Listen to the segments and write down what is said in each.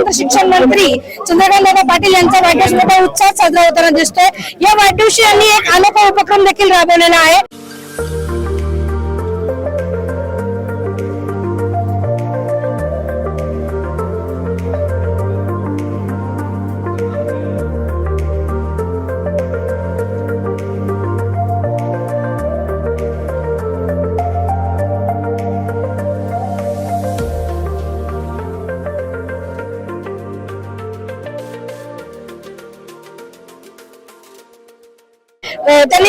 मात्र शिक्षण मंत्री चंद्रकांत दादा पाटील यांचा वाढदिवस मोठा उत्साहात साजरा होताना दिसतोय. या वाढदिवशी यांनी एक अनोखा उपक्रम देखील राबवलेला आहे.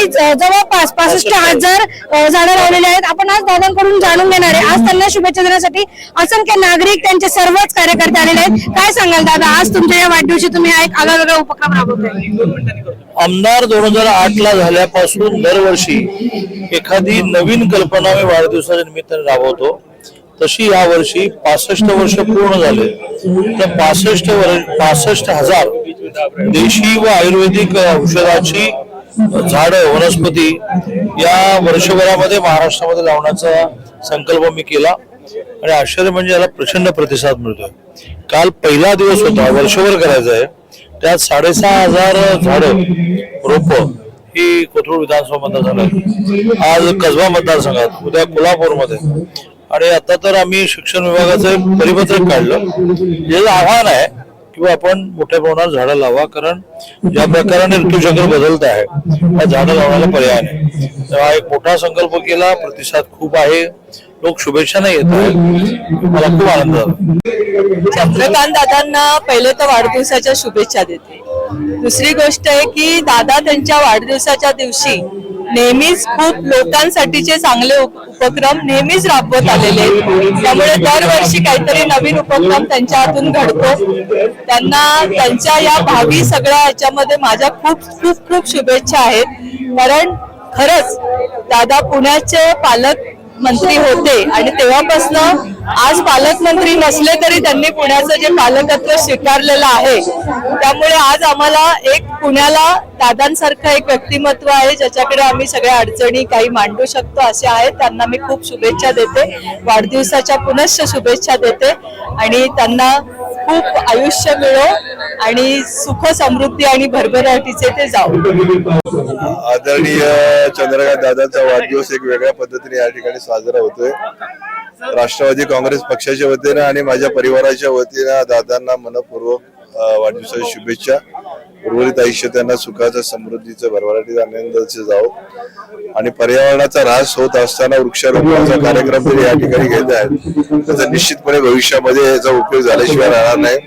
त्यांनी जवळपास पासष्ट हजार झाडं लावलेली आहेत. आपण आज दादांकडून जाणून घेणार आहे. आज त्यांना शुभेच्छा देण्यासाठी असंख्य नागरिक त्यांचे सर्वच कार्यकर्ते आलेले आहेत. काय सांगाल दादा? आज तुमच्या या वाढदिवशी तुम्ही हा एक आगळा उपक्रम राबवताय आमदार दोन हजार आठ ला झाल्यापासून दरवर्षी एखादी नवीन कल्पना मी वाढदिवसाच्या निमित्ताने राबवतो. तशी या वर्षी पासष्ट वर्ष पूर्ण झाले. तर पासष्ट वर्ष पासष्ट हजार देशी व आयुर्वेदिक औषधाची झाड वनस्पती या वर्षभरामध्ये महाराष्ट्रामध्ये लावण्याचा संकल्प मी केला. आणि आश्चर्य म्हणजे याला प्रचंड प्रतिसाद मिळतोय. काल पहिला दिवस होता वर्षभर करायचा आहे. त्यात साडेसहा हजार झाड रोप ही कोथरूड विधानसभा मतदारसंघात आज कसबा मतदारसंघात उद्या कोल्हापूरमध्ये. आणि आता तर आम्ही शिक्षण विभागाचं परिपत्रक काढलं. जे आव्हान आहे किंवा आपण मोठ्या प्रमाणात झाडं लावा कारण ज्या प्रकाराने ऋतुचक्र बदलत आहे त्या झाडं लावण्याला पर्याय नाही. तेव्हा हा एक मोठा संकल्प केला प्रतिसाद खूप आहे. लोक शुभेच्छा नाही येत मला खूप आनंद चंद्रकांत दादांना पहिले तर वाढदिवसाच्या शुभेच्छा देते. दुसरी गोष्ट आहे की दादा त्यांच्या वाढदिवसाच्या दिवशी नेहमीच खूप लोकांसाठीचे चांगले उपक्रम नेहमीच राबवत आलेले आहेत. त्यामुळे दरवर्षी काहीतरी नवीन उपक्रम त्यांच्या हातून घडतो. त्यांना त्यांच्या या भावी सगळ्या याच्यामध्ये माझ्या खूप खूप खूप शुभेच्छा आहेत. कारण खरंच दादा पुण्याचे पालक मंत्री होते. आणि तेव्हापासून आज पालकमंत्री नसले तरी त्यांनी पुण्याचं जे पालकत्व स्वीकारलेलं आहे त्यामुळे आज आम्हाला एक पुण्याला दादांसारखं एक व्यक्तिमत्व आहे ज्याच्याकडे आम्ही सगळ्या अडचणी काही मांडू शकतो असे आहेत. त्यांना मी खूप शुभेच्छा देते. वाढदिवसाच्या पुनश्च शुभेच्छा देते. आणि त्यांना खूप आयुष्य मिळो आणि सुख समृद्धी आणि भरभराटीचे ते जाऊ आदरणीय चंद्रकांत दादांचा वाढदिवस एक वेगळ्या पद्धतीने या ठिकाणी साजरा होतोय. राष्ट्रवादी काँग्रेस पक्षाच्या वतीनं आणि माझ्या परिवाराच्या वतीनं दादांना मनपूर्वक वाढदिवसाच्या शुभेच्छा. उर्वरित आयुष्य त्यांना सुखाचं समृद्धीचं भरभराटीचं आनंदाचं जावं. आणि पर्यावरणाचा ऱ्हास होत असताना वृक्षारोपणाचा कार्यक्रम जरी या ठिकाणी घेत आहेत. त्याचा निश्चितपणे भविष्यामध्ये याचा उपयोग झाल्याशिवाय राहणार नाही.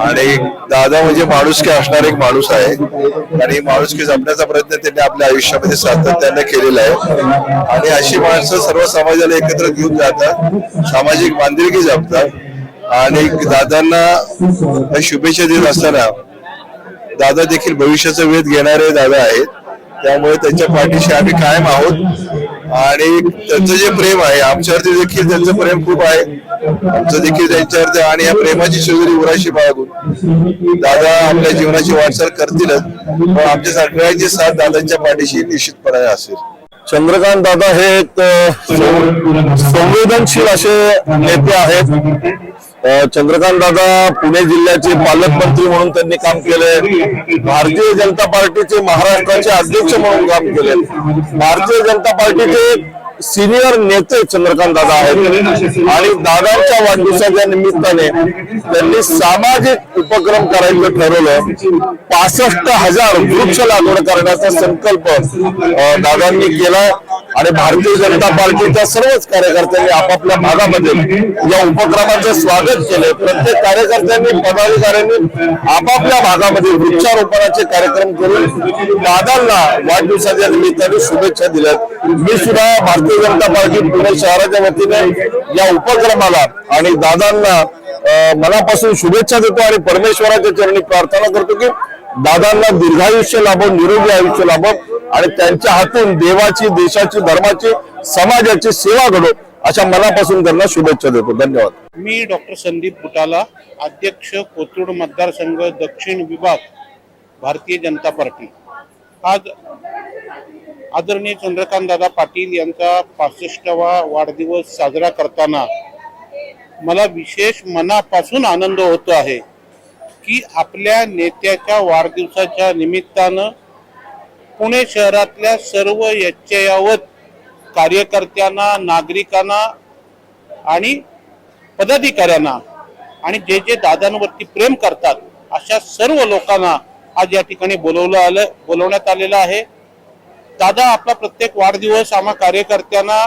आणि दादा म्हणजे माणुसकी असणारा एक माणूस आहे. आणि माणुसकी जपण्याचा प्रयत्न त्यांनी आपल्या आयुष्यामध्ये सातत्याने केलेला आहे. आणि अशी माणसं सर्व समाजाला एकत्र घेऊन जातात. सामाजिक बांधिलकी जपतात. आणि दादांना शुभेच्छा देत असताना दादा देखील भविष्याचा वेध घेणारे दादा आहेत. त्यामुळे त्यांच्या पाठीशी आम्ही कायम आहोत. आणि त्यांचं जे प्रेम आहे आमच्यावरती देखील त्यांचं प्रेम खूप आहे. आमचं देखील त्यांच्यावरती आणि या प्रेमाची शिवरी उराशी बाळगून. दादा आपल्या जीवनाची वाटचाल करतीलच पण आमच्या सगळ्यांची साथ दादांच्या पाठीशी निश्चितपणे असेल. चंद्रकांत दादा हे एक संवेदनशील असे नेते आहेत. चंद्रकांत दादा पुणे जिल्ह्याचे पालकमंत्री म्हणून त्यांनी काम केले भारतीय जनता पार्टीचे महाराष्ट्राचे अध्यक्ष म्हणून काम केले भारतीय जनता पार्टीचे सिनियर नेते चंद्रकांत दादा आहेत. आणि दादांच्या वाढदिवसाच्या निमित्ताने त्यांनी सामाजिक उपक्रम करायचं ठरवलं. पासष्ट हजार वृक्ष लागवड करण्याचा संकल्प दादांनी केला. आणि भारतीय जनता पार्टीच्या सर्वच कार्यकर्त्यांनी आपापल्या भागामध्ये या उपक्रमाचे स्वागत केले. प्रत्येक कार्यकर्त्यांनी पदाधिकाऱ्यांनी आपापल्या भागामध्ये वृक्षारोपणाचे कार्यक्रम करून दादांना वाढदिवसाच्या निमित्ताने शुभेच्छा दिल्यात. मी सुद्धा भारतीय जनता पार्टी पुणे शहराच्या वतीने या उपक्रमाला आणि दादांना मनापासून शुभेच्छा देतो आणि परमेश्वराच्या चरणी प्रार्थना करतो की दादांना दीर्घायुष्य लाभो निरोगी आयुष्य लाभो. आणि त्यांच्या हातून देवाची देशाची धर्माची समाजाची सेवा घडो अशा मनापासून त्यांना शुभेच्छा देतो. धन्यवाद. मी डॉक्टर संदीप बुटाला अध्यक्ष कोथरूड मतदारसंघ दक्षिण विभाग भारतीय जनता पार्टी. आज आदरणीय चंद्रकांत दादा पाटील यांचा पासष्टावा वाढदिवस साजरा करताना मला विशेष मनापासून आनंद होतो आहे की आपल्या नेत्याच्या वाढदिवसाच्या निमित्तानं पुणे शहरातल्या सर्व यच्चयावत कार्यकर्त्यांना नागरिकांना आणि पदाधिकाऱ्यांना आणि जे जे दादांवरती प्रेम करतात अशा सर्व लोकांना आज या ठिकाणी बोलवलं आलं बोलवण्यात आलेलं आहे. दादा आपला प्रत्येक वाढदिवस आम्हा कार्यकर्त्यांना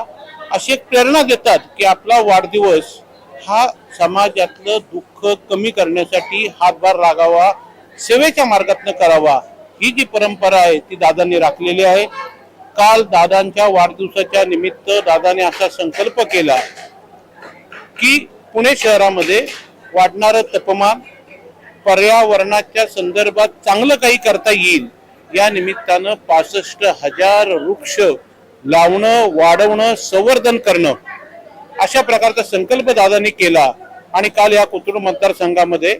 अशी एक प्रेरणा देतात की आपला वाढदिवस हा समाजातलं दुःख कमी करण्यासाठी हातभार लागावा सेवेच्या मार्गातनं करावा ही जी परंपरा आहे ती दादांनी राखलेली आहे. काल दादांच्या वाढदिवसाच्या निमित्त दादाने असा संकल्प केला की पुणे शहरामध्ये वाढणारं तापमान पर्यावरणाच्या संदर्भात चांगलं काही करता येईल या निमित्तानं पासष्ट हजार वृक्ष लावणं वाढवणं संवर्धन करणं अशा प्रकारचा संकल्प दादांनी केला. आणि काल या कोथरूड मतदारसंघामध्ये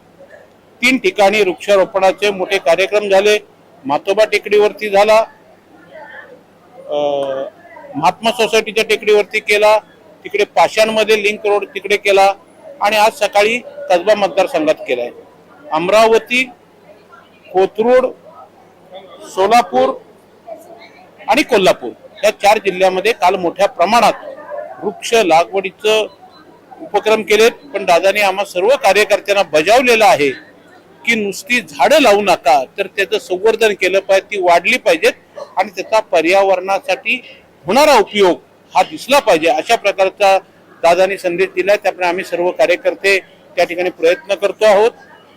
तीन ठिकाणी वृक्षारोपणाचे मोठे कार्यक्रम झाले. मातोबा टेकडीवरती झाला. महात्मा सोसायटीच्या टेकडीवरती केला. तिकडे पाषाणमध्ये लिंक रोड तिकडे केला. आणि आज सकाळी कसबा मतदारसंघात केलाय. अमरावती कोथरूड सोलापूर आणि कोल्हापूर या चार जिल्ह्यामध्ये काल मोठ्या प्रमाणात वृक्ष लागवडीचं उपक्रम केलेत. पण दादाने आम्हा सर्व कार्यकर्त्यांना बजावलेलं आहे. की नुसती झाडं लावू नका तर त्याचं संवर्धन केलं पाहिजे ती वाढली पाहिजेत आणि त्याचा पर्यावरणासाठी होणारा उपयोग हा दिसला पाहिजे. अशा प्रकारचा दादानी संदेश दिला. त्यामुळे आम्ही सर्व कार्यकर्ते त्या ठिकाणी प्रयत्न करतो आहोत.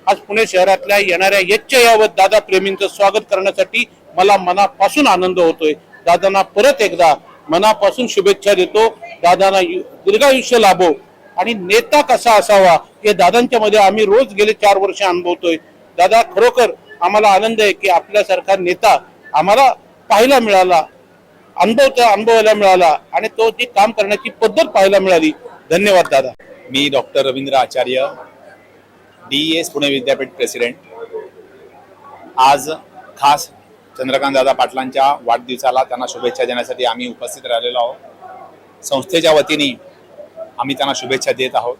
आज पुणे शहरातल्या येणाऱ्या यच्च यावत दादा प्रेमींचं स्वागत करण्यासाठी मला मनापासून आनंद होतोय. दादांना परत एकदा मनापासून शुभेच्छा देतो. दादांना यु- दीर्घायुष्य लाभो. आणि नेता कसा असावा हे दादांच्या मध्ये आम्ही रोज गेले चार वर्ष अनुभवतोय. दादा खरोखर आम्हाला आनंद आहे की आपल्यासारखा नेता आम्हाला पाहायला मिळाला अनुभव अनुभवायला मिळाला आणि तो जी काम करण्याची पद्धत पाहायला मिळाली. धन्यवाद दादा. मी doctor Ravindra Acharya D S Pune विद्यापीठ प्रेसिडेंट. आज खास चंद्रकांत दादा पाटलांच्या वाढदिवसाला त्यांना शुभेच्छा देण्यासाठी आम्ही उपस्थित राहिलेलो आहोत. संस्थेच्या वतीने आम्ही त्यांना शुभेच्छा देत आहोत.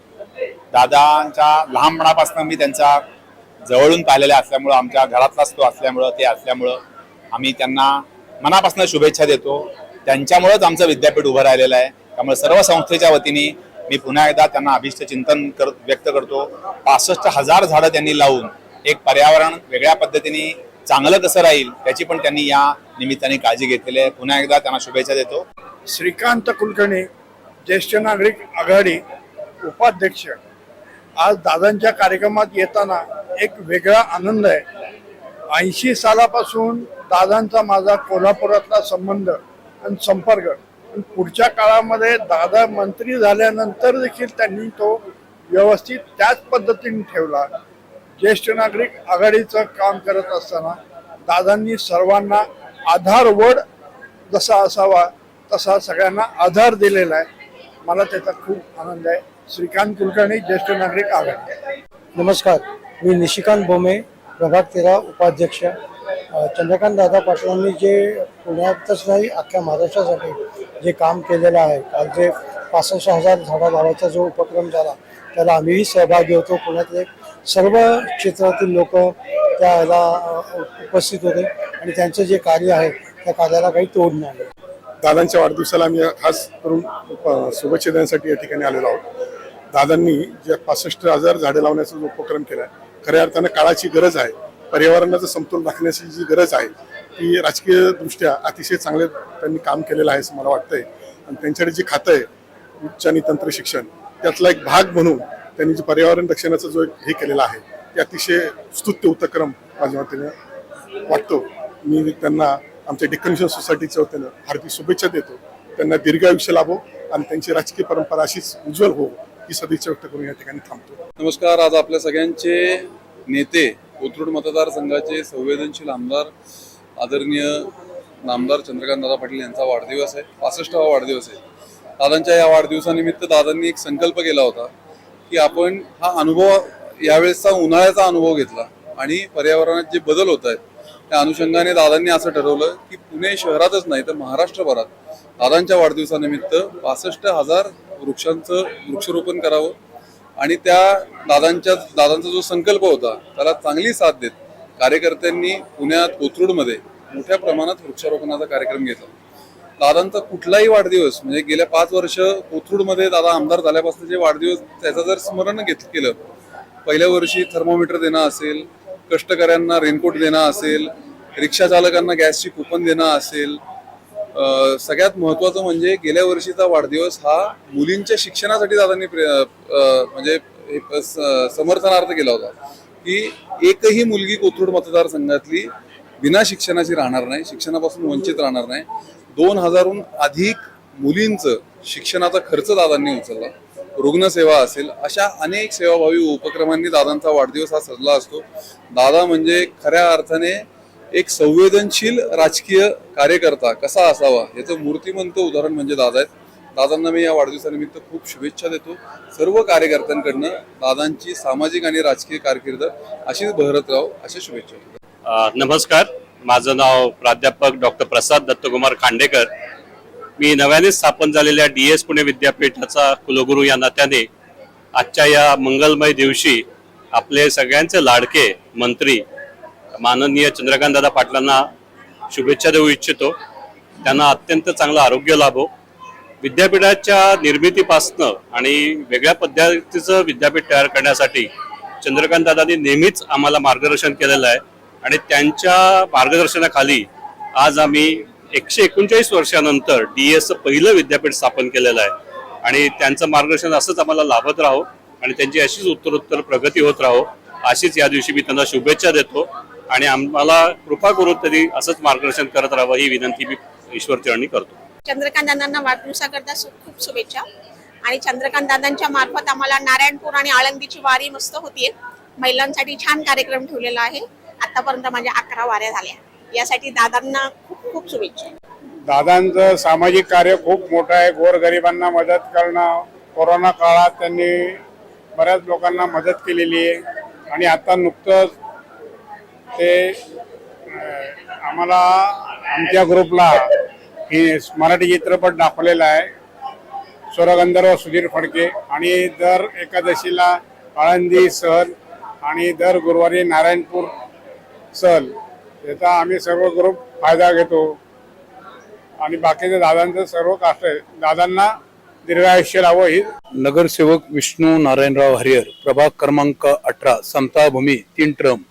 दादांच्या लहानपणापासून मी त्यांचा जवळून पाहिलेल्या असल्यामुळं आमच्या घरातलाच तो असल्यामुळं ते असल्यामुळं आम्ही त्यांना मनापासून शुभेच्छा देतो. त्यांच्यामुळंच आमचं विद्यापीठ उभं राहिलेलं आहे. त्यामुळे सर्व संस्थेच्या वतीने मी पुन्हा एकदा त्यांना अभिष्ट चिंतन कर व्यक्त करतो. पासष्ट हजार झाडं त्यांनी लावून एक पर्यावरण वेगळ्या पद्धतीने चांगलं कसं राहील त्याची पण त्यांनी या निमित्ताने काळजी घेतलेली आहे. पुन्हा एकदा त्यांना शुभेच्छा देतो. श्रीकांत कुलकर्णी ज्येष्ठ नागरिक आघाडी उपाध्यक्ष आज दादांच्या कार्यक्रमात येताना एक वेगळा आनंद आहे. ऐंशी सालापासून दादांचा माझा कोल्हापुरातला संबंध आणि संपर्क पुढच्या काळामध्ये दादा मंत्री झाल्यानंतर देखील त्यांनी तो व्यवस्थित त्याच पद्धतीने ठेवला. ज्येष्ठ नागरिक आघाडीचं काम करत असताना दादांनी सर्वांना आधारवड जसा असावा तसा सगळ्यांना आधार दिलेला आहे. मला त्याचा खूप आनंद आहे. श्रीकांत कुलकर्णी ज्येष्ठ नागरिक आघाडी नमस्कार. मी निशिकांत बोमे प्रभाग तेरा उपाध्यक्ष. चंद्रकांत दादा पाटलांनी जे पुण्यातच नाही अख्ख्या महाराष्ट्रासाठी जे काम केलेलं आहे. काल जे पासष्ट हजार झाडं लावायचा जो उपक्रम झाला त्याला आम्हीही सहभागी होतो. पुण्यातले सर्व क्षेत्रातील लोक त्याला उपस्थित होते आणि त्यांचं जे कार्य आहे त्या कार्याला काही तोड नाही. दादांच्या वाढदिवसाला आम्ही खास करून अ, शुभेच्छा देण्यासाठी या ठिकाणी आलेलो आहोत. दादांनी जे पासष्ट हजार झाडे लावण्याचा जो उपक्रम केला आहे खऱ्या अर्थानं काळाची गरज आहे. पर्यावरणाचं समतोल राखण्याची जी गरज आहे ती राजकीय दृष्ट्या अतिशय चांगले त्यांनी काम केलेलं आहे असं मला वाटतंय. आणि त्यांच्याकडे जी खातं आहे उच्च आणि तंत्र शिक्षण त्यातला एक भाग म्हणून त्यांनी जे पर्यावरण रक्षणाचा जो एक हे केलेला आहे ते अतिशय स्तुत्य उपक्रम माझ्या वतीनं वाटतो. मी त्यांना आमच्या डेक्कन सोसायटीच्या वतीनं हार्दिक शुभेच्छा देतो. त्यांना दीर्घायुष्य लाभो आणि त्यांची राजकीय परंपरा अशीच उज्ज्वल हो ही सदिच्छा व्यक्त करून या ठिकाणी थांबतो. नमस्कार. आज आपल्या सगळ्यांचे नेते कोथरूड मतदारसंघाचे संवेदनशील आमदार आदरणीय नामदार चंद्रकांत दादा पाटील यांचा वाढदिवस आहे. पासष्टावा वाढदिवस आहे. दादांच्या या वाढदिवसानिमित्त दादांनी एक संकल्प केला होता की आपण हा अनुभव यावेळेसचा उन्हाळ्याचा अनुभव घेतला आणि पर्यावरणात जे बदल होत आहेत त्या अनुषंगाने दादांनी असं ठरवलं की पुणे शहरातच नाही तर महाराष्ट्रभरात दादांच्या वाढदिवसानिमित्त पासष्ट हजार वृक्षांचं वृक्षारोपण करावं आणि त्या दादांच्या दादांचा जो संकल्प होता त्याला चांगली साथ देत कार्यकर्त्यांनी पुण्यात कोथरूडमध्ये मोठ्या प्रमाणात वृक्षारोपणाचा कार्यक्रम घेतला. दादांचा कुठलाही वाढदिवस म्हणजे गेल्या पाच वर्ष कोथरूडमध्ये दादा आमदार झाल्यापासून जे वाढदिवस त्याचं जर स्मरण घेत केलं पहिल्या वर्षी थर्मोमीटर देणं असेल कष्टकऱ्यांना रेनकोट देणं असेल रिक्षा चालकांना गॅसची कुपन देणं असेल सगळ्यात महत्वाचं म्हणजे गेल्या वर्षीचा वाढदिवस हा मुलींच्या शिक्षणासाठी दादांनी म्हणजे समर्थनार्थ केला होता. की एकही मुलगी कोथरूड मतदारसंघातली बिना शिक्षणाची राहणार नाही शिक्षणापासून वंचित राहणार नाही. दोन हजारहून अधिक मुलींचं शिक्षणाचा खर्च दादांनी उचलला. रुग्णसेवा असेल अशा अनेक सेवाभावी उपक्रमांनी दादांचा वाढदिवस हा सजला असतो. दादा म्हणजे खऱ्या अर्थाने एक संवेदनशील राजकीय कार्यकर्ता कसा असावा याचं मूर्तिमंत उदाहरण म्हणजे दादा आहेत. दादांना मी या वाढदिवसानिमित्त खूप शुभेच्छा देतो. सर्व कार्यकर्त्यांकडनं दादांची सामाजिक आणि राजकीय कारकीर्द अशीच बहरत राहो अशा शुभेच्छा. नमस्कार. माझं नाव प्राध्यापक डॉक्टर प्रसाद दत्तकुमार खांडेकर. मी नव्याने स्थापन झालेल्या डी एस पुणे विद्यापीठाचा कुलगुरू या नात्याने आजच्या या मंगलमय दिवशी आपले सगळ्यांचे लाडके मंत्री माननीय चंद्रकांतदादा पाटलांना शुभेच्छा देऊ इच्छितो. त्यांना अत्यंत चांगलं आरोग्य लाभो. विद्यापीठाच्या निर्मितीपासनं आणि वेगळ्या पद्धतीचं विद्यापीठ तयार करण्यासाठी चंद्रकांतदादांनी नेहमीच आम्हाला मार्गदर्शन केलेलं आहे. आणि त्यांच्या मार्गदर्शनाखाली आज आम्ही एकशे एकोणचाळीस वर्षानंतर डी एसचं पहिलं विद्यापीठ स्थापन केलेलं आहे. आणि त्यांचं मार्गदर्शन असंच आम्हाला लाभत राहो आणि त्यांची अशीच उत्तरोत्तर प्रगती होत राहो. अशीच या दिवशी मी त्यांना शुभेच्छा देतो आणि आम्हाला कृपा करून तरी असंच मार्गदर्शन करत राहावं ही विनंती मी ईश्वरचरणी करतो. चंद्रकांत दादांना वाढदिवसाकरता खूप शुभेच्छा. आणि चंद्रकांत दादांच्या मार्फत आम्हाला नारायणपूर आणि आळंदीची वारी मस्त होतीये. महिलांसाठी छान कार्यक्रम ठेवलेला आहे. आतापर्यंत माझ्या अकरा वाऱ्या झाल्या. यासाठी दादांना खूप खूप शुभेच्छा. दादांचं सामाजिक कार्य खूप मोठं आहे. गोरगरिबांना मदत करणं कोरोना काळात त्यांनी बऱ्याच लोकांना मदत केलेली आहे. आणि आता नुकतंच ते आम्हाला आमच्या ग्रुपला मराठी चित्रपट दाखवलेला आहे. स्वरगंधर्व सुधीर फडके आणि दर एकादशीला आळंदी सहल आणि दर गुरुवारी नारायणपूर सहल. याचा आम्ही सर्व ग्रुप फायदा घेतो. आणि बाकीचे दादांचं सर्व कास्ट आहे. दादांना दीर्घायुष्य लावं ही. नगरसेवक विष्णू नारायणराव हरिहर प्रभाग क्रमांक अठरा समताभूमी तीन ट्रम.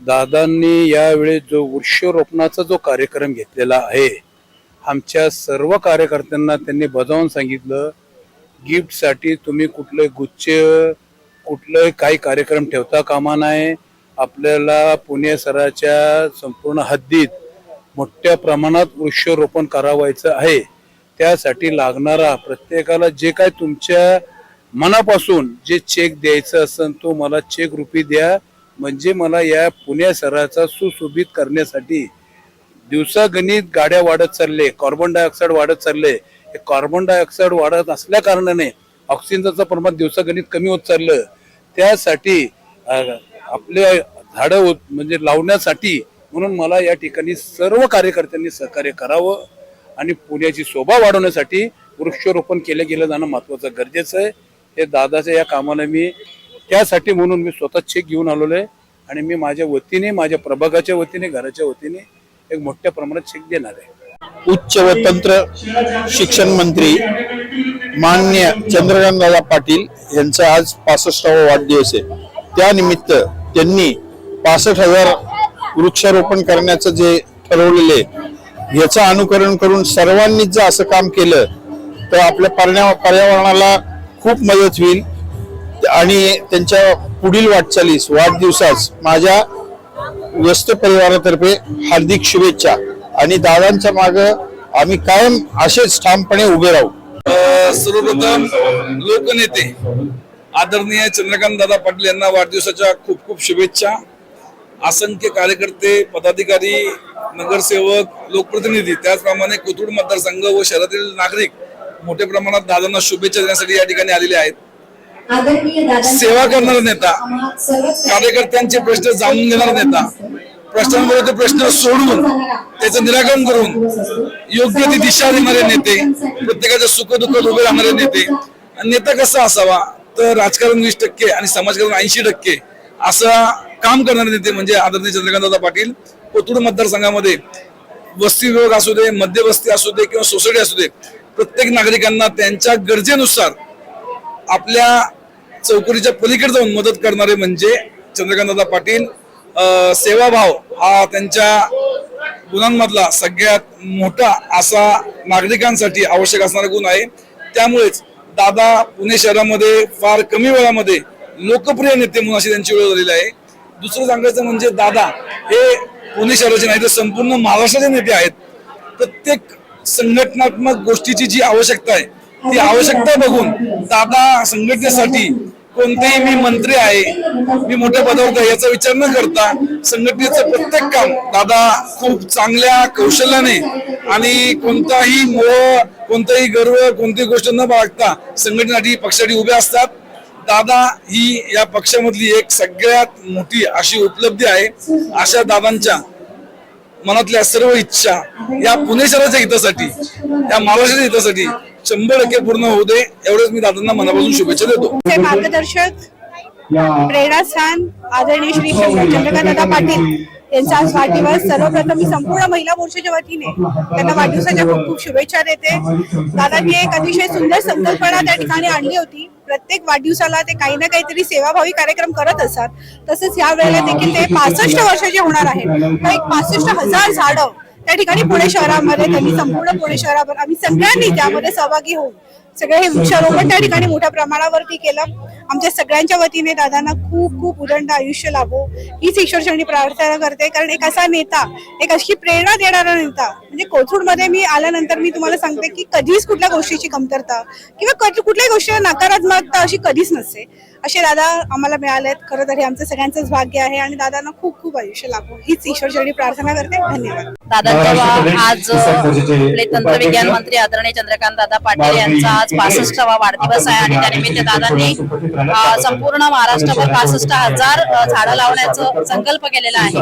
दादांनी यावेळी जो वृक्षरोपणाचा जो कार्यक्रम घेतलेला आहे आमच्या सर्व कार्यकर्त्यांना त्यांनी बजावून सांगितलं गिफ्टसाठी तुम्ही कुठले गुच्छ कुठलंही काही कार्यक्रम ठेवता कामा नये. आपल्याला पुणे शहराच्या संपूर्ण हद्दीत मोठ्या प्रमाणात वृक्षारोपण करावायचं आहे. त्यासाठी लागणारा प्रत्येकाला जे काय तुमच्या मनापासून जे चेक द्यायचं असेल तो मला चेक रुपी द्या. म्हणजे मला या पुणे शहराचा सुशोभित करण्यासाठी दिवसागणित गाड्या वाढत चालले कार्बन डायऑक्साईड वाढत चालले. हे कार्बन डायऑक्साईड वाढत असल्या कारणाने ऑक्सिजनचं प्रमाण दिवसागणित कमी होत चाललं. त्यासाठी आपले झाडं म्हणजे लावण्यासाठी म्हणून मला या ठिकाणी सर्व कार्यकर्त्यांनी सहकार्य करावं आणि पुण्याची शोभा वाढवण्यासाठी वृक्षारोपण केलं गेलं जाणं महत्वाचं गरजेचं आहे. हे दादाच्या या कामाला मी त्यासाठी म्हणून मी स्वतः चेक घेऊन आलेलो आहे आणि मी माझ्या वतीने माझ्या प्रभागाच्या वतीने घराच्या वतीने एक मोठ्या प्रमाणात चेक देणार आहे. उच्च व तंत्र शिक्षण मंत्री मान्य चंद्रकांतदादा पाटील यांचा आज पासष्टावा वाढदिवस आहे. त्यानिमित्त त्यांनी पासष्ट हजार वृक्षारोपण करण्याचं जे ठरवलेले याचं अनुकरण करून सर्वांनीच जर असं काम केलं तर आपल्या पर्या पर्यावरणाला खूप मदत होईल. आणि त्यांच्या पुढील वाटचालीस वाढदिवसास माझ्या व्यस्त परिवारातर्फे हार्दिक शुभेच्छा. आणि दादांच्या माग आम्ही कायम असेच ठामपणे उभे राहू. सर्वप्रथम लोकनेते आदरणीय चंद्रकांत दादा पाटील यांना वाढदिवसाच्या खूप खूप शुभेच्छा. असंख्य कार्यकर्ते पदाधिकारी नगरसेवक लोकप्रतिनिधी त्याचप्रमाणे कोथरूड मतदारसंघ व शहरातील नागरिक मोठ्या प्रमाणात दादांना शुभेच्छा देण्यासाठी या ठिकाणी आलेले आहेत. सेवा करणारा नेता कार्यकर्त्यांचे प्रश्न जाणून घेणारा नेता प्रश्नांवर ते प्रश्न सोडवून त्याचं निराकरण करून योग्य ती दिशा देणारे नेते प्रत्येकाच्या सुखदुःखात उभे राहणारे नेते. आणि नेता कसा असावा? तर राजकारण वीस टक्के आणि समाजकारण ऐंशी टक्के असं काम करणारे नेते म्हणजे आदरणीय चंद्रकांतदादा पाटील कोथरूड मतदारसंघामध्ये वस्ती विभाग असू दे मध्यवस्ती असू दे किंवा सोसायटी असू दे प्रत्येक नागरिकांना त्यांच्या गरजेनुसार आपल्या चौकटीच्या पलीकडे जाऊन मदत करणारे म्हणजे चंद्रकांतदादा पाटील सेवाभाव हा त्यांच्या गुणांमधला सगळ्यात मोठा असा नागरिकांसाठी आवश्यक असणारा गुण आहे. त्यामुळेच दादा पुणे शहरामध्ये फार कमी वेळामध्ये लोकप्रिय नेते म्हणून अशी त्यांची ओळख झालेली आहे. दुसरं सांगायचं म्हणजे दादा हे पुणे शहराचे नाही तर संपूर्ण महाराष्ट्राचे नेते आहेत. प्रत्येक संघटनात्मक गोष्टीची जी आवश्यकता आहे ती आवश्यकता बघून दादा संघटनेसाठी कोणतेही मी मंत्री आहे मी मोठ्या पदावर याचा विचार न करता संघटनेचं प्रत्येक काम दादा खूप चांगल्या कौशल्याने आणि कोणताही मोह कोणताही गर्व कोणतीही गोष्ट न बाळगता संघटनेसाठी पक्षासाठी उभे असतात. दादा ही या पक्षामधली एक सगळ्यात मोठी अशी उपलब्धी आहे. अशा दादांच्या मनातल्या सर्व इच्छा या पुणे शहराच्या हितासाठी या महाराष्ट्राच्या हितासाठी शंभर टक्के पूर्ण होऊ दे एवढंच मी दादांना मनापासून शुभेच्छा देतो. मार्गदर्शक प्रेरणास्थान आदरणीय श्री चंद्रकांत दादा पाटील यांचा आज वाढदिवस. सर्वप्रथम मी संपूर्ण महिला मोर्चाच्या वतीने त्यांना वाढदिवसाच्या खूप खूप शुभेच्छा देते. दादांनी एक अतिशय सुंदर संकल्पना त्या ठिकाणी आणली होती. प्रत्येक वाढदिवसाला ते काही ना काहीतरी सेवाभावी कार्यक्रम करत असतात. तसंच या वेळेला देखील ते पासष्ट वर्षाचे होणार आहेत तर एक पासष्ट हजार झाडं त्या ठिकाणी पुणे शहरामध्ये त्यांनी संपूर्ण पुणे शहरावर आम्ही सगळ्यांनी त्यामध्ये सहभागी होऊन सगळे हे वृक्षारोपण त्या ठिकाणी मोठ्या प्रमाणावरती केलं. आमच्या सगळ्यांच्या वतीने दादांना खूप खूप उदंड आयुष्य लाभो हीच ईश्वरचरणी प्रार्थना करते. कारण एक असा नेता एक अशी प्रेरणा देणारा नेता म्हणजे कोथरूडमध्ये मी आल्यानंतर मी तुम्हाला सांगते की कधीच कुठल्या गोष्टीची कमतरता किंवा कुठल्याही गोष्टीला नकारात्मकता अशी कधीच नसते. असे दादा आम्हाला मिळालेत. खरं तर हे आमचं सगळ्यांचंच भाग्य आहे आणि दादांना खूप खूप आयुष्य लाभो हीच ईश्वरचरणी प्रार्थना करते. धन्यवाद. दादांचा आज आपले तंत्रविज्ञान मंत्री आदरणीय चंद्रकांत दादा पाटील यांचा आज पासष्टावा वाढदिवस आहे आणि त्यानिमित्त दादांनी संपूर्ण महाराष्ट्रभर पासष्ट हजार झाडं लावण्याचं संकल्प केलेला आहे.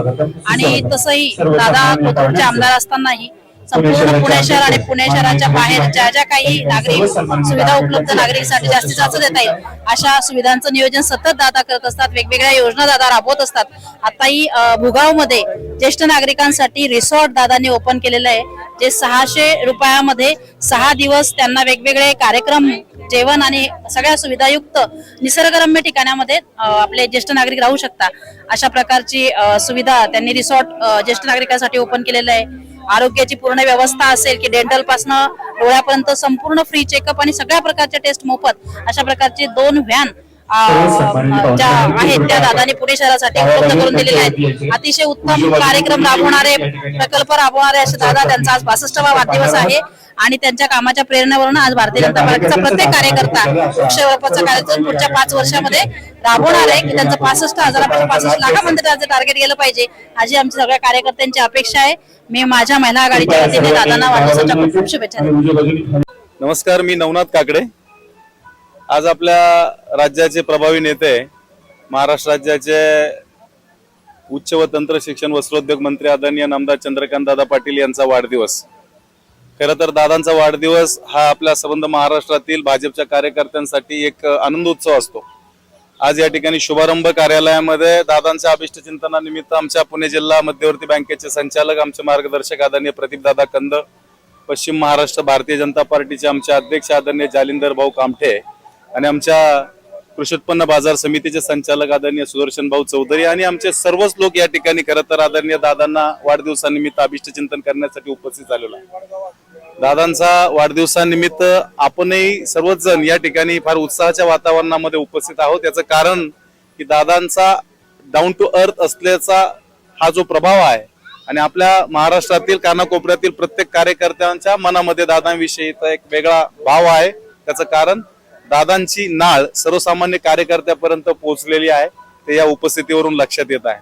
आणि तसंही दादा कोथरूडचे आमदार असतानाही संपूर्ण पुणे शहर आणि पुणे शहराच्या बाहेर ज्या ज्या काही नागरिक सुविधा उपलब्ध नागरिकसाठी जास्तीत जास्त देता येईल. अशा सुविधांचं नियोजन सतत दादा करत असतात. वेगवेगळ्या योजना दादा राबवत असतात. आताही भुगावमध्ये ज्येष्ठ नागरिकांसाठी रिसॉर्ट दादांनी ओपन केलेलं आहे जे सहाशे रुपयामध्ये सहा दिवस त्यांना वेगवेगळे कार्यक्रम जेवण आणि सगळ्या सुविधायुक्त निसर्गरम्य ठिकाणामध्ये आपले ज्येष्ठ नागरिक राहू शकता अशा प्रकारची सुविधा त्यांनी रिसॉर्ट ज्येष्ठ नागरिकांसाठी ओपन केलेलं आहे. आरोग्याची पूर्ण व्यवस्था असेल की डेंटल पासन डोळ्यापर्यंत संपूर्ण फ्री चेकअप आणि सगळ्या प्रकारच्या टेस्ट मोफत अशा प्रकारचे दोन व्हॅन ज्या आहेत त्या दादानी पुणे शहरासाठी उपलब्ध करून दिलेल्या आहेत. अतिशय उत्तम कार्यक्रम राबवणारे प्रकल्प राबवणारे असे दादा त्यांचा आज बासष्टवा वाढदिवस आहे. आणि त्यांच्या कामाच्या प्रेरणेवरून आज भारतीय जनता पार्टीचा प्रत्येक कार्यकर्ता वृक्षारोपणाचा कार्यक्रम पुढच्या पाच वर्षामध्ये राबवणार आहे की त्यांचं पासष्ट हजारापासून पासष्ट लाखापर्यंत त्याचं टार्गेट गेलं पाहिजे. अशी आमची सगळ्या कार्यकर्त्यांची अपेक्षा आहे. मी माझ्या महिला आघाडीच्या वतीने दादांना वाढदिवसाच्या खूप खूप शुभेच्छा देते. नमस्कार मी नवनाथ काकडे. आज आपल्या राज्याचे प्रभावी नेते महाराष्ट्र राज्याचे उच्च व तंत्र शिक्षण वस्त्रोद्योग मंत्री आदरणीय नामदार चंद्रकांत दादा पाटील यांचा वाढदिवस. खरं तर दादांचा वाढदिवस हा आपल्या संबंध महाराष्ट्रातील भाजपच्या कार्यकर्त्यांसाठी एक आनंदोत्सव असतो. आज या ठिकाणी शुभारंभ कार्यालयामध्ये दादांच्या अभिष्ट चिंतनानिमित्त आमच्या पुणे जिल्हा मध्यवर्ती बँकेचे संचालक आमचे मार्गदर्शक आदरणीय प्रदीप दादा कंद पश्चिम महाराष्ट्र भारतीय जनता पार्टीचे आमचे अध्यक्ष आदरणीय जालिंदर भाऊ कामठे आणि आमच्या कृषी उत्पन्न बाजार समितीचे संचालक आदरणीय सुदर्शन भाऊ चौधरी आणि आमचे सर्वच लोक या ठिकाणी खरं तर आदरणीय दादांना वाढदिवसानिमित्त अभिष्ट चिंतन करण्यासाठी उपस्थित झालेलो आहे. दादांचा वाढदिवसानिमित्त आपणही सर्वच जण या ठिकाणी फार उत्साहाच्या वातावरणामध्ये उपस्थित आहोत. याचं कारण की दादांचा डाऊन टू अर्थ असल्याचा हा जो प्रभाव आहे आणि आपल्या महाराष्ट्रातील कानाकोपऱ्यातील प्रत्येक कार्यकर्त्यांच्या मनामध्ये दादांविषयीचा एक वेगळा भाव आहे. त्याचं कारण दादांची नाळ सर्वसामान्य कार्यकर्त्यापर्यंत पोहोचलेली आहे ते या उपस्थितीवरून लक्षात येत आहे.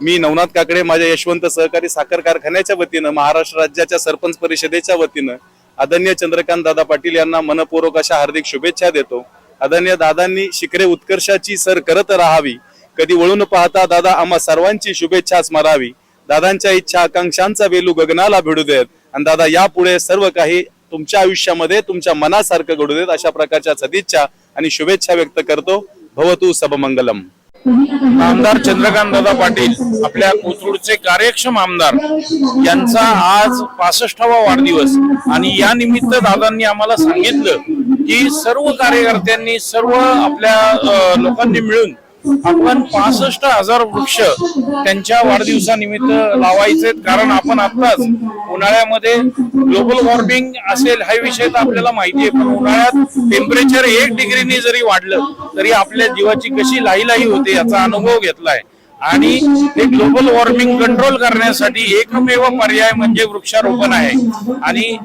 मी नवनाथ काकडे माझ्या यशवंत सहकारी साखर कारखान्याच्या वतीनं महाराष्ट्र राज्याच्या सरपंच परिषदेच्या वतीनं आदरणीय चंद्रकांत दादा पाटील यांना मनपूर्वक अशा हार्दिक शुभेच्छा देतो. आदरणीय दादांनी शिखरे उत्कर्षाची सर करत राहावी. कधी वळून पाहता दादा आम्हा सर्वांची शुभेच्छा स्मरावी. दादांच्या इच्छा आकांक्षांचा वेलू गगनाला भिडू देत. आणि दादा यापुढे सर्व काही तुमच्या आयुष्यामध्ये तुमच्या मनासारखं घडू देत अशा प्रकारच्या सदिच्छा आणि शुभेच्छा व्यक्त करतो. भवतु सबमंगलम. आमदार चंद्रकांत दादा पाटील आपल्या कोथरूडचे कार्यक्षम आमदार यांचा आज पासष्टावा वाढदिवस. आणि या निमित्त दादांनी आम्हाला सांगितलं की सर्व कार्यकर्त्यांनी सर्व आपल्या लोकांनी मिळून आपण पासष्ट हजार वृक्ष त्यांच्या वाढदिवसानिमित्त लावायचे कारण आपण आताच उन्हाळ्यामध्ये ग्लोबल वॉर्मिंग असेल हा विषय तर आपल्याला माहिती आहे. पण उन्हाळ्यात टेम्परेचर एक डिग्रीनी जरी वाढलं तरी आपल्या जीवाची कशी लाही होते याचा अनुभव घेतलाय. आणि हे ग्लोबल वॉर्मिंग कंट्रोल करण्यासाठी एकमेव पर्याय म्हणजे वृक्षारोपण आहे. आणि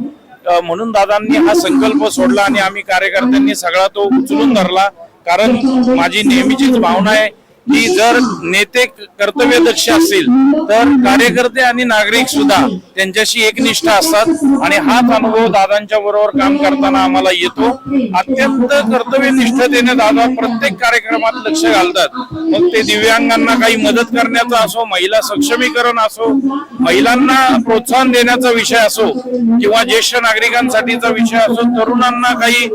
म्हणून दादांनी हा संकल्प सोडला आणि आम्ही कार्यकर्त्यांनी सगळा तो उचलून धरला. कारण माझी नेहमीचीच भावना आहे की जर नेते कर्तव्यदक्ष असतील तर कार्यकर्ते आणि नागरिक सुद्धा त्यांच्याशी एकनिष्ठ असतात आणि हाच अनुभव दादांच्या बरोबर काम करताना आम्हाला येतो. अत्यंत कर्तव्यनिष्ठतेने दादा प्रत्येक कार्यक्रमात लक्ष घालतात. मग ते दिव्यांगांना काही मदत करण्याचा असो महिला सक्षमीकरण असो महिलांना प्रोत्साहन देण्याचा विषय असो किंवा ज्येष्ठ नागरिकांसाठीचा विषय असो तरुणांना काही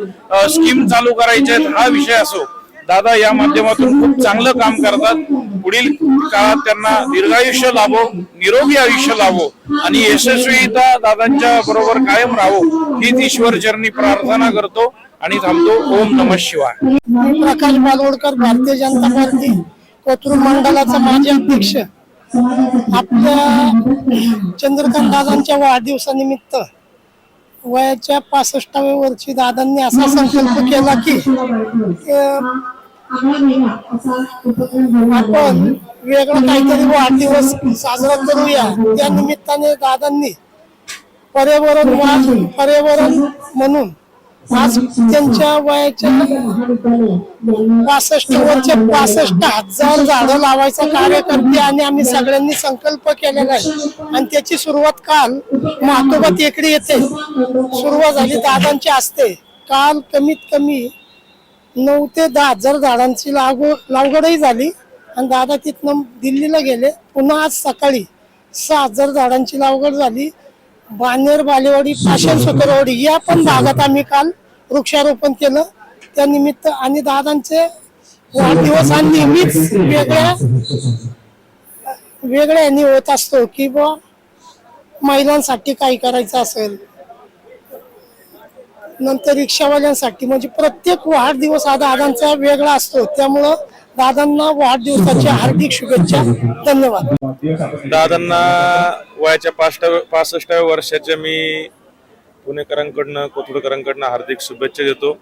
स्कीम चालू करायच्या आहेत हा विषय असो दादा या माध्यमातून खूप चांगलं काम करतात. पुढील काळात त्यांना दीर्घायुष्य लाभो निरोगी आयुष्य लाभो आणि यशस्वीता दादांच्या बरोबर कायम राहो हीच ईश्वर चरणी प्रार्थना करतो आणि थांबतो. ओम नमः शिवाय. प्रकाश बागवडकर भारतीय जनता पार्टी कोथरूड मंडळाचा माजी अध्यक्ष. आपल्या चंद्रकांत दादांच्या वाढदिवसानिमित्त वयाच्या पासष्टाव्या वर्षी दादांनी असा संकल्प केला की आपण वेगळा काहीतरी वाढदिवस साजरा करूया. त्या निमित्ताने दादांनी पर्यावरण वा- पर्यावरण म्हणून आज त्यांच्या वयाच्या पासष्ट वर्ष पासष्ट हजार झाडं लावायचा कार्यकर्ते आणि आम्ही सगळ्यांनी संकल्प केलेला आहे. आणि त्याची सुरुवात काल महातोबा टेकडी येते सुरुवात झाली. दादांची असते काल कमीत कमी नऊ ते दहा हजार झाडांची लागवड लागवडही झाली आणि दादा तिथनं दिल्लीला गेले. पुन्हा आज सकाळी सहा हजार झाडांची लागवड झाली बानेर बालेवाडी पाशन सुतरवाडी या पण भागात आम्ही काल वृक्षारोपण केलं. त्यानिमित्त आणि दादांचे वाढदिवस हा नेहमीच वेगळ्या वेगळ्या यांनी होत असतो की बुवा महिलांसाठी काही करायचं असेल नंतर रिक्षावाल्यांसाठी म्हणजे प्रत्येक वाढदिवस हा दादांचा वेगळा असतो. त्यामुळं दादांना वाढदिवसाच्या हार्दिक शुभेच्छा. धन्यवाद. दादांना वयाच्या पासष्टाव्या वर्षाच्या मी पुणेकरांकडनं कोथरूडकरांकडनं हार्दिक शुभेच्छा देतो.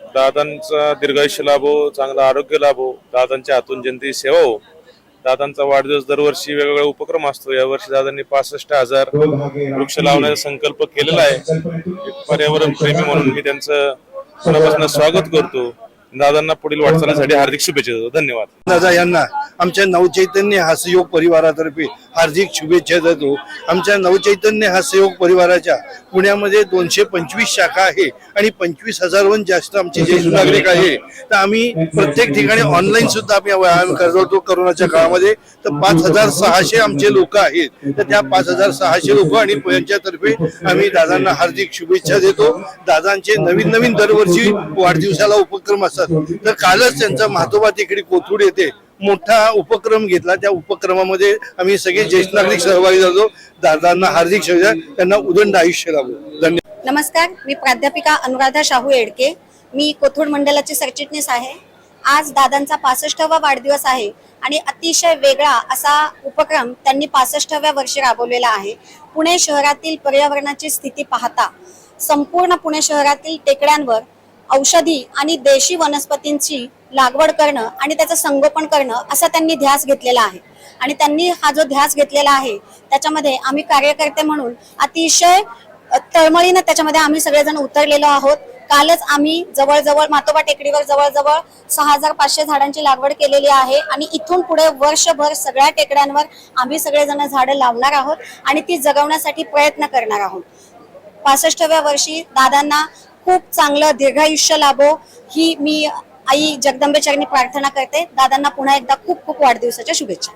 दादांचा दीर्घायुष्य लाभो चांगलं आरोग्य लाभो दादांच्या हातून जनतेची सेवा हो दादांचा वाढदिवस दरवर्षी वेगवेगळा उपक्रम असतो. यावर्षी दादांनी पासष्ट हजार वृक्ष लावण्याचा संकल्प केलेला आहे. पर्यावरण प्रेमी म्हणून मी त्यांचं मनापासून स्वागत करतो. दादांना पुढील वाटचालीसाठी हार्दिक शुभेच्छा देतो. धन्यवाद. दादा यांना आमच्या नवचैतन्य हास्ययोग परिवारातर्फे हार्दिक शुभेच्छा देतो. आमच्या नवचैतन्य हास्ययोग परिवाराच्या पुण्यामध्ये दोनशे पंचवीस शाखा आहे आणि पंचवीस हजारहून जास्त आमचे ज्येष्ठ नागरिक आहे. तर आम्ही प्रत्येक ठिकाणी ऑनलाईन सुद्धा आम्ही व्यायाम करत होतो करोनाच्या काळामध्ये. तर पाच हजार सहाशे आमचे लोक आहेत. तर त्या पाच हजार सहाशे लोक आणि यांच्यातर्फे आम्ही दादांना हार्दिक शुभेच्छा देतो. दादांचे नवीन नवीन दरवर्षी वाढदिवसाला उपक्रम असतात तर कालच त्यांचा म्हातोबा तिकडे कोथरूड येथे मोठा उपक्रम घेतला. त्या उपक्रमामध्ये आम्ही सगळे ज्येष्ठ नागरिक सहभागी झालो. दादांना हार्दिक शुभेच्छा. त्यांना उदंड आयुष्य लाभो. धन्यवाद. नमस्कार. मी प्राध्यापिका अनुराधा शाहू येडके. मी कोथरूड मंडळाची सरचिटणीस आहे. आज दादांचा पासष्टावा वाढदिवस आहे आणि अतिशय वेगळा असा उपक्रम त्यांनी पासष्टाव्या वर्षी राबवलेला आहे. पुणे शहरातील पर्यावरणाची स्थिती पाहता संपूर्ण पुणे शहरातील टेकड्यांवर औषधी आणि देशी वनस्पतींची लागवड करणं आणि त्याचं संगोपन करणं असा त्यांनी ध्यास घेतलेला आहे. आणि त्यांनी हा जो ध्यास घेतलेला आहे त्याच्यामध्ये आम्ही कार्यकर्ते म्हणून अतिशय तळमळीनं त्याच्यामध्ये आम्ही सगळेजण उतरलेलो आहोत. कालच आम्ही जवळजवळ मातोबा टेकडीवर जवळजवळ सहा हजार पाचशे झाडांची लागवड केलेली आहे आणि इथून पुढे वर्षभर सगळ्या टेकड्यांवर आम्ही सगळेजण झाडं लावणार आहोत आणि ती जगवण्यासाठी प्रयत्न करणार आहोत. पासष्टव्या वर्षी दादांना खूप चांगलं दीर्घायुष्य लाभो ही मी आई जगदंबेचरणी प्रार्थना करते. दादांना पुन्हा एकदा खूप खूप वाढदिवसाच्या शुभेच्छा.